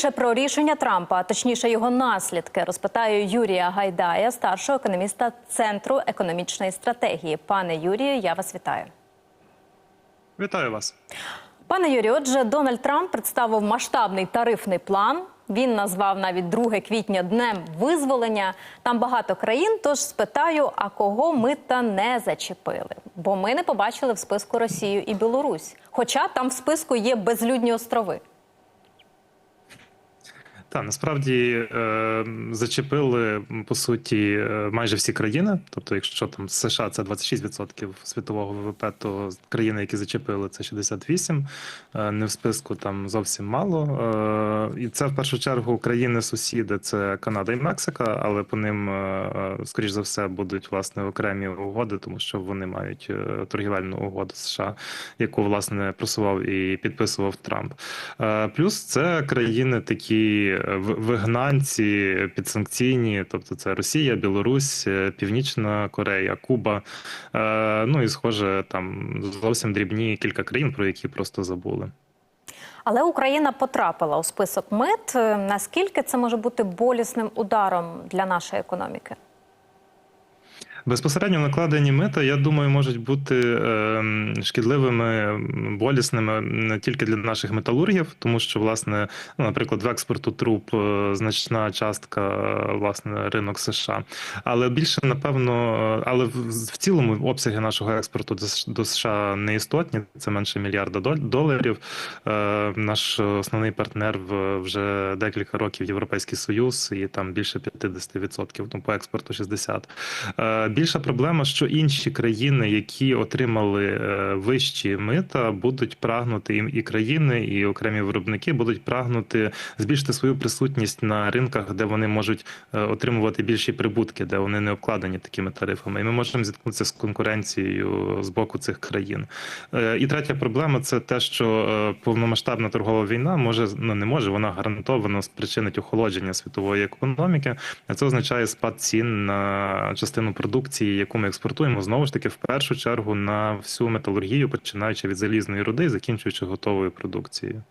Більше про рішення Трампа, а точніше його наслідки, розпитаю Юрія Гайдая, старшого економіста Центру економічної стратегії. Пане Юрію, я вас вітаю. Вітаю вас. Пане Юрію, отже, Дональд Трамп представив масштабний тарифний план. Він назвав навіть 2 квітня днем визволення. Там багато країн. Тож спитаю, а кого мита не зачепили? Бо ми не побачили в списку Росію і Білорусь. Хоча там в списку є безлюдні острови. Та насправді е, зачепили по суті е, майже всі країни. Тобто, якщо там США це 26% світового ВВП, то країни, які зачепили, це 68%. Е, не в списку там зовсім мало. Е, і це в першу чергу країни-сусіди, це Канада і Мексика, але по ним, е, скоріш за все, будуть власне окремі угоди, тому що вони мають е, торгівельну угоду США, яку власне просував і підписував Трамп. Е, Плюс це країни такі вигнанці підсанкційні, тобто це Росія, Білорусь, е, Північна Корея, Куба. Е, Ну і схоже, там зовсім дрібні кілька країн, про які просто забули. Але Україна потрапила у список мит. Е, Наскільки це може бути болісним ударом для нашої економіки? Безпосередньо накладені мита, я думаю, можуть бути е, шкідливими, болісними не тільки для наших металургів, тому що, власне, ну, наприклад, в експорту труб е, значна частка, е, власне, ринок США. Але більше, напевно, е, але в, цілому обсяги нашого експорту до, США не істотні, це менше мільярда дол- доларів. Наш основний партнер вже декілька років Європейський Союз, і там більше 50%, ну, по експорту 60%. Більша проблема, що інші країни, які отримали е, вищі мита, будуть прагнути і- і країни, і окремі виробники будуть прагнути збільшити свою присутність на ринках, де вони можуть е, отримувати більші прибутки, де вони не обкладені такими тарифами. І ми можемо зіткнутися з конкуренцією з боку цих країн. Е, І третя проблема це те, що повномасштабна торгова війна може ну не може, вона гарантовано спричинить охолодження світової економіки. Це означає спад цін на частину продукції, яку ми експортуємо, знову ж таки, в першу чергу на всю металургію, починаючи від залізної руди, і закінчуючи готовою продукцією.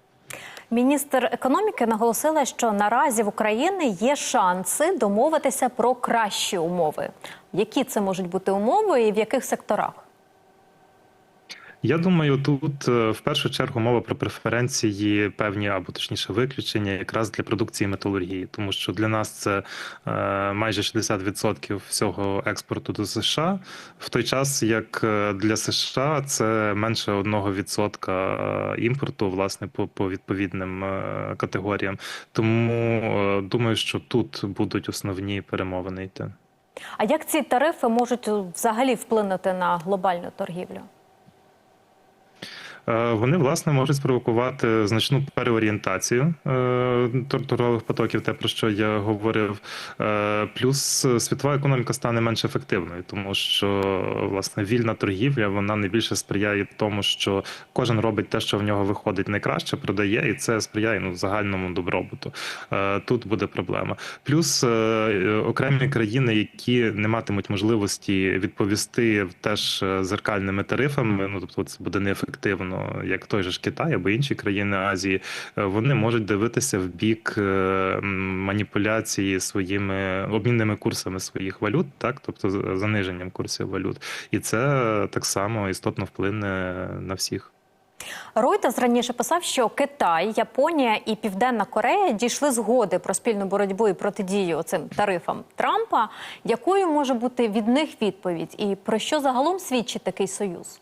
Міністр економіки наголосила, що наразі в Україні є шанси домовитися про кращі умови. Які це можуть бути умови і в яких секторах? Я думаю, тут е, в першу чергу мова про преференції певні або точніше виключення якраз для продукції металургії, тому що для нас це е, майже 60% всього експорту до США, в той час як е, для США це менше 1% імпорту, власне, по, по відповідним категоріям. Тому думаю, що тут будуть основні перемовини йти. А як ці тарифи можуть взагалі вплинути на глобальну торгівлю? Е, Вони власне можуть спровокувати значну переорієнтацію е, торгових потоків, те про що я говорив. Е, Плюс світова економіка стане менш ефективною, тому що власне вільна торгівля вона найбільше сприяє тому, що кожен робить те, що в нього виходить найкраще, продає, і це сприяє ну, загальному добробуту. Тут буде проблема. Плюс окремі країни, які не матимуть можливості відповісти теж зеркальними тарифами, ну тобто це буде неефективно, як той же ж Китай або інші країни Азії, е, вони можуть дивитися в бік е, маніпуляції своїми обмінними курсами своїх валют, так тобто заниженням курсів валют, і це так само істотно вплине на всіх. Reuters раніше писав, що Китай, Японія і Південна Корея дійшли згоди про спільну боротьбу і протидію цим тарифам Трампа. Якою може бути від них відповідь, і про що загалом свідчить такий союз?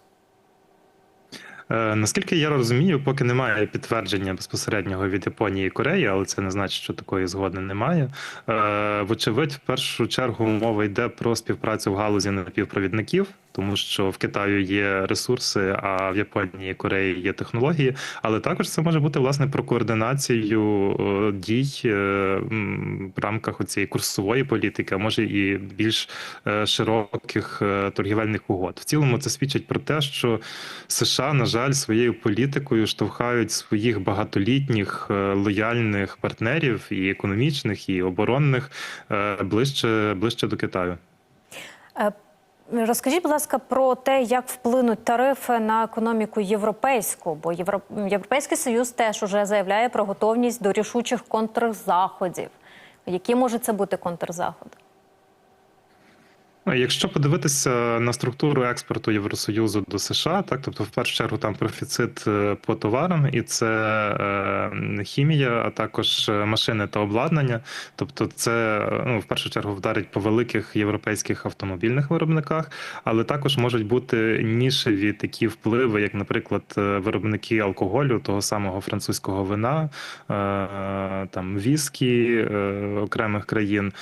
Е, Наскільки я розумію, поки немає підтвердження безпосереднього від Японії і Кореї, але це не значить, що такої згоди немає. Е, Вочевидь, в першу чергу мова йде про співпрацю в галузі напівпровідників, тому що в Китаю є ресурси, а в Японії і Кореї є технології. Але також це може бути власне про координацію е, дій в рамках цієї курсової політики, а може і більш широких торгівельних угод. В цілому це свідчить про те, що США, на жаль, своєю політикою штовхають своїх багатолітніх е, лояльних партнерів і економічних, і оборонних е, ближче, ближче до Китаю. Е, Розкажіть, будь ласка, про те, як вплинуть тарифи на економіку європейську, бо Євро- Європейський Союз теж уже заявляє про готовність до рішучих контрзаходів. Які можуть це бути контрзаходи? Якщо подивитися на структуру експорту Євросоюзу до США, так тобто в першу чергу там профіцит е, по товарам, і це е, хімія, а також е, машини та обладнання. Тобто, це ну, в першу чергу вдарить по великих європейських автомобільних виробниках, але також можуть бути нішеві такі впливи, як, наприклад, е, виробники алкоголю, того самого французького вина, е, там віскі е, окремих країн.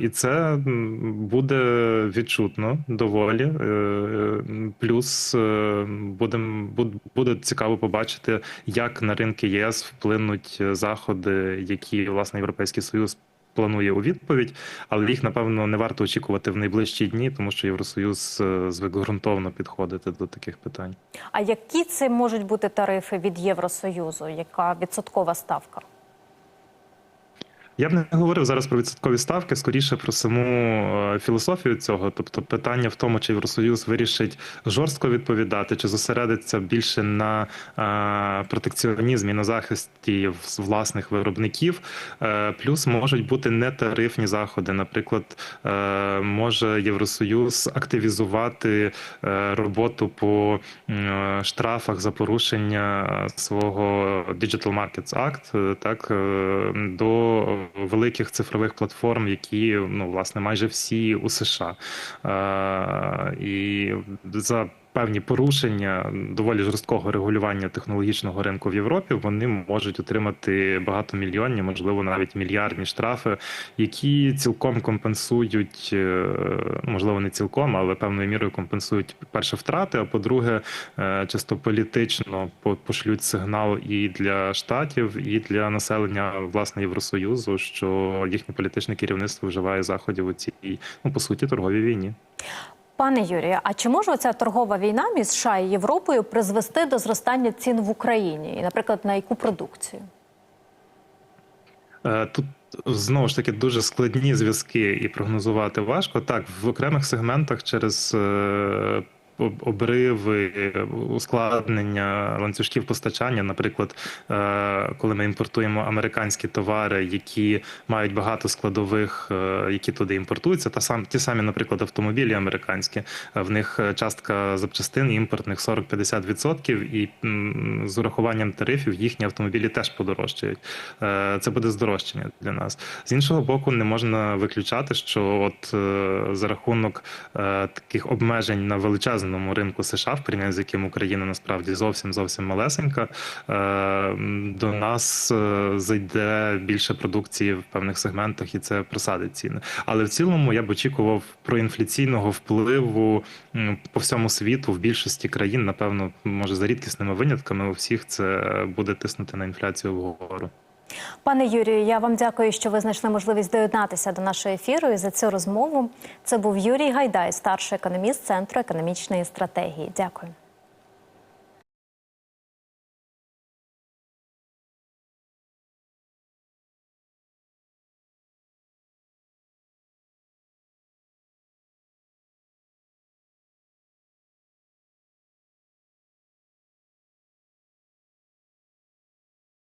І це буде відчутно доволі. Е, Плюс е, будем, буде цікаво побачити, як на ринки ЄС вплинуть е, заходи, які власне Європейський Союз. Планує у відповідь, але їх напевно не варто очікувати в найближчі дні, тому що Євросоюз е, звик ґрунтовно підходити до таких питань. А які це можуть бути тарифи від Євросоюзу? Яка відсоткова ставка? Я б не говорив зараз про відсоткові ставки, скоріше про саму е, філософію цього. Тобто, питання в тому, чи Євросоюз вирішить жорстко відповідати, чи зосередиться більше на е, протекціонізмі, на захисті власних виробників. Е, Плюс можуть бути нетарифні заходи. Наприклад, може Євросоюз активізувати роботу по штрафах за порушення свого Digital Markets Act, так до великих цифрових платформ, які ну власне майже всі у США. Е, І за певні порушення доволі жорсткого регулювання технологічного ринку в Європі вони можуть отримати багатомільйонні, можливо, навіть мільярдні штрафи, які цілком компенсують, е, можливо, не цілком, але певною мірою компенсують перше втрати. А по-друге, е, часто політично по- пошлють сигнал і для штатів, і для населення власне Євросоюзу, що їхнє політичне керівництво вживає заходів у цій ну по суті торговій війні. Пане Юрію, а чи може ця торгова війна між США і Європою призвести до зростання цін в Україні, і, наприклад, на яку продукцію? Е, Тут знову ж таки дуже складні зв'язки і прогнозувати важко. Так, в окремих сегментах через е, обриви, ускладнення ланцюжків постачання, наприклад, е, коли ми імпортуємо американські товари, які мають багато складових, е, які туди імпортуються, та сам ті самі, наприклад, автомобілі американські, е, в них частка запчастин імпортних 40-50%, і з урахуванням тарифів їхні автомобілі теж подорожчають. Це буде здорожчання для нас. З іншого боку, не можна виключати, що от за рахунок таких обмежень на величезному ринку США, в порівнянні з яким Україна насправді зовсім зовсім малесенька, е, до нас е, зайде більше продукції в певних сегментах, і це просадить ціни. Але в цілому я б очікував проінфляційного впливу по всьому світу в більшості країн, напевно, може за рідкісними винятками, у всіх це буде тиснути на інфляцію вгору. Пане Юрію, я вам дякую, що ви знайшли можливість доєднатися до нашого ефіру і за цю розмову. Це був Юрій Гайдай, старший економіст Центру економічної стратегії. Дякую.